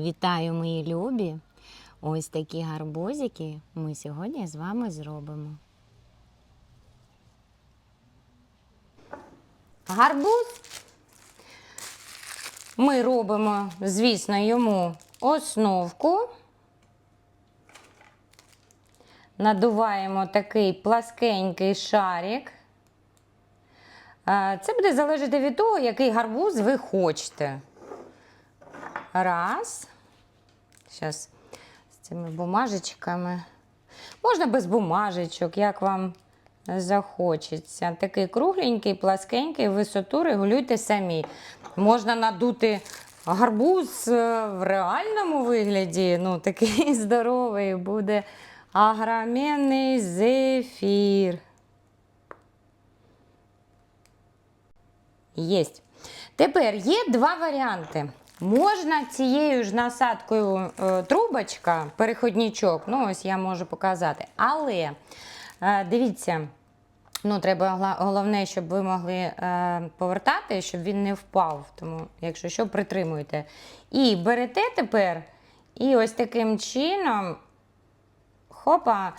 Вітаю, мої любі! Ось такі гарбузики ми сьогодні з вами зробимо. Гарбуз ми робимо, звісно, йому основку. Надуваємо такий пласкенький шарик. Е, Це буде залежати від того, який гарбуз ви хочете. Раз. Зараз з цими бумажечками. Можна без бумажечок, як вам захочеться. Такий кругленький, пласкенький, висоту регулюйте самі. Можна надути гарбуз е, в реальному вигляді. Ну, такий здоровий буде агроменний зефір. Єсть. Тепер є два варіанти. Можна цією ж насадкою е, трубочка, переходничок, ну ось я можу показати. Але е, дивіться, ну треба головне, щоб ви могли е, повертати, щоб він не впав. Тому, якщо що, притримуйте. І берете тепер, і ось таким чином, хопа,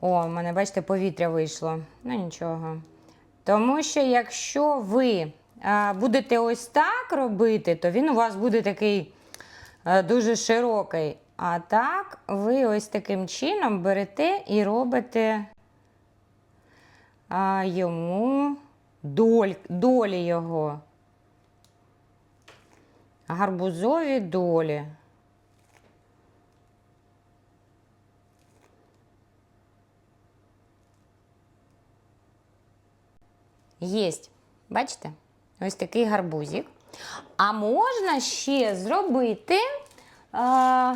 о, в мене, бачите, повітря вийшло. Ну нічого. Тому що якщо ви будете ось так робити, то він у вас буде такий е, дуже широкий. А так ви ось таким чином берете і робите йому доль, долі його. Гарбузові долі. Єсть. Бачите? Ось такий гарбузик. А можна ще зробити а,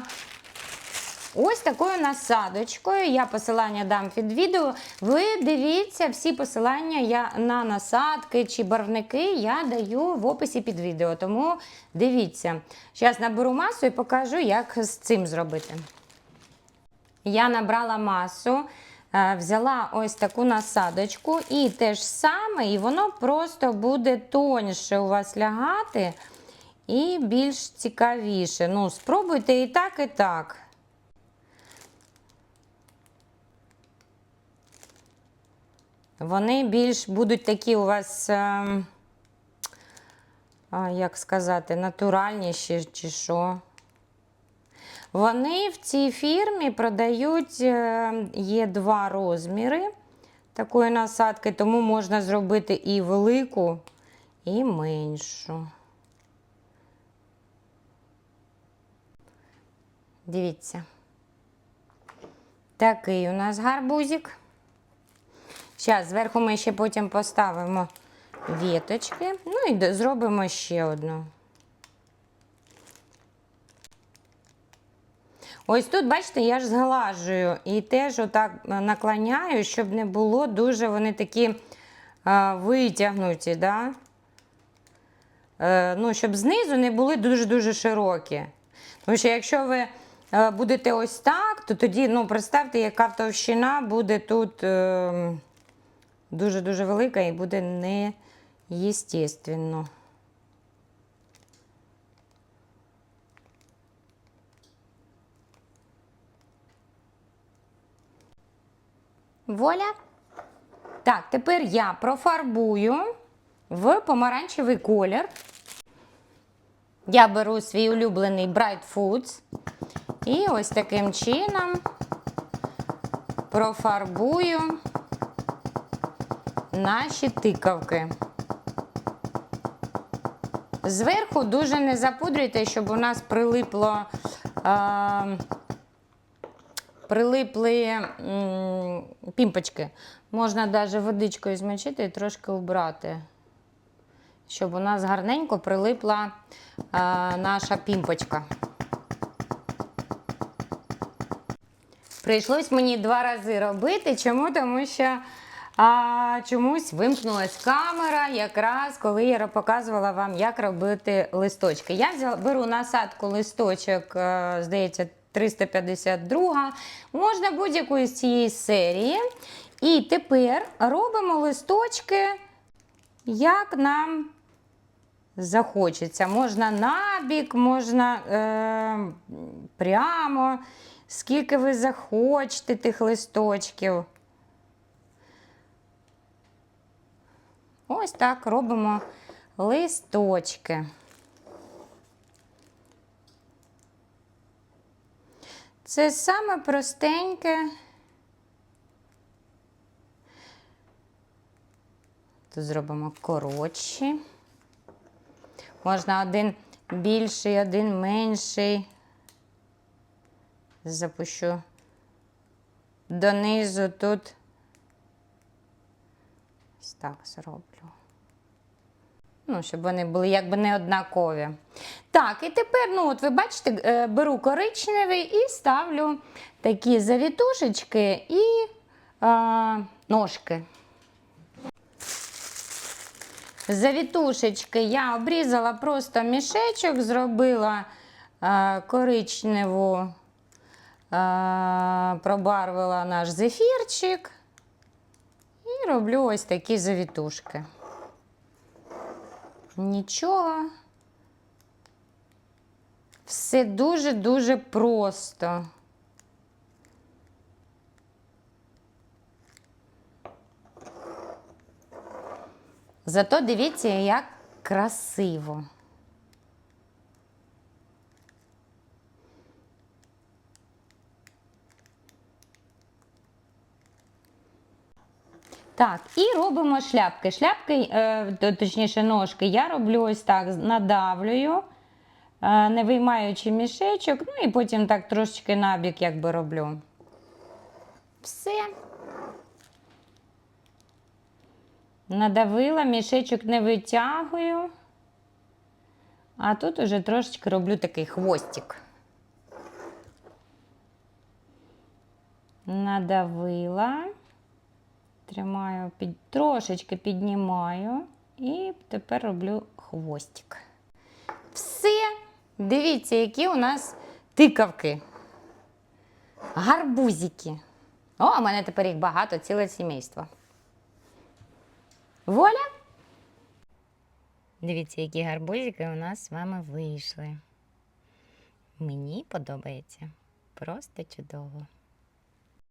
ось такою насадочкою. Я посилання дам під відео. Ви дивіться, всі посилання я на насадки чи барвники я даю в описі під відео. Тому дивіться. Зараз наберу масу і покажу, як з цим зробити. Я набрала масу, е, взяла ось таку насадочку і те ж саме, і воно просто буде тоньше у вас лягати і більш цікавіше. Ну, спробуйте і так, і так. Вони більш будуть такі у вас, ем, як сказати, натуральніші чи що. Вони в цій фірмі продають, е, є два розміри такої насадки, тому можна зробити і велику, і меншу. Дивіться. Такий у нас гарбузик. Зараз зверху ми ще потім поставимо віточки. Ну і зробимо ще одну. Ось тут, бачите, я ж зглажую і теж отак е, наклоняю, щоб не було дуже вони такі а, витягнуті, да? е, ну, щоб знизу не були дуже-дуже широкі. Тому що якщо ви е, будете ось так, то тоді, ну, представте, яка товщина буде тут е, дуже-дуже велика і буде неєстественно. Воля. Так, тепер я профарбую в помаранчевий колір. Я беру свій улюблений Bright Foods і ось таким чином профарбую наші тикавки. Зверху дуже не запудрюйте, щоб у нас прилипло. А, прилипли м, пімпочки. Можна навіть водичкою змочити і трошки убрати, щоб у нас гарненько прилипла а, наша пімпочка. Прийшлось мені два рази робити. Чому? Тому що а, чомусь вимкнулась камера, якраз коли я показувала вам, як робити листочки. Я беру насадку листочок, е, здається, 352. Можна будь-яку із цієї серії. І тепер робимо листочки, як нам захочеться. Можна набік, можна е, прямо, скільки ви захочете тих листочків. Ось так робимо листочки. Це саме простеньке. Тут зробимо коротші. Можна один більший, один менший. Запущу донизу тут. Ось так зроблю. Ну, щоб вони були якби не однакові. Так, і тепер, ну, от ви бачите, е, беру коричневий і ставлю такі завітушечки і е, ножки. Завітушечки я обрізала просто мішечок, зробила е, коричневу, е, пробарвила наш зефірчик і роблю ось такі завітушки. Нічого. Все дуже-дуже просто. Зато дивіться, як красиво. Так, і робимо шляпки. Шляпки, е, точніше, ножки, я роблю ось так, надавлюю, е, не виймаючи мішечок, ну і потім так трошечки набік, якби роблю. Все. Надавила, мішечок не витягую. А тут уже трошечки роблю такий хвостик. Надавила, тримаю, під, трошечки піднімаю і тепер роблю хвостик. Все. Дивіться, які у нас тикавки. Гарбузики. О, у мене тепер їх багато, ціле сімейство. Воля? Дивіться, які гарбузики у нас з вами вийшли. Мені подобається. Просто чудово.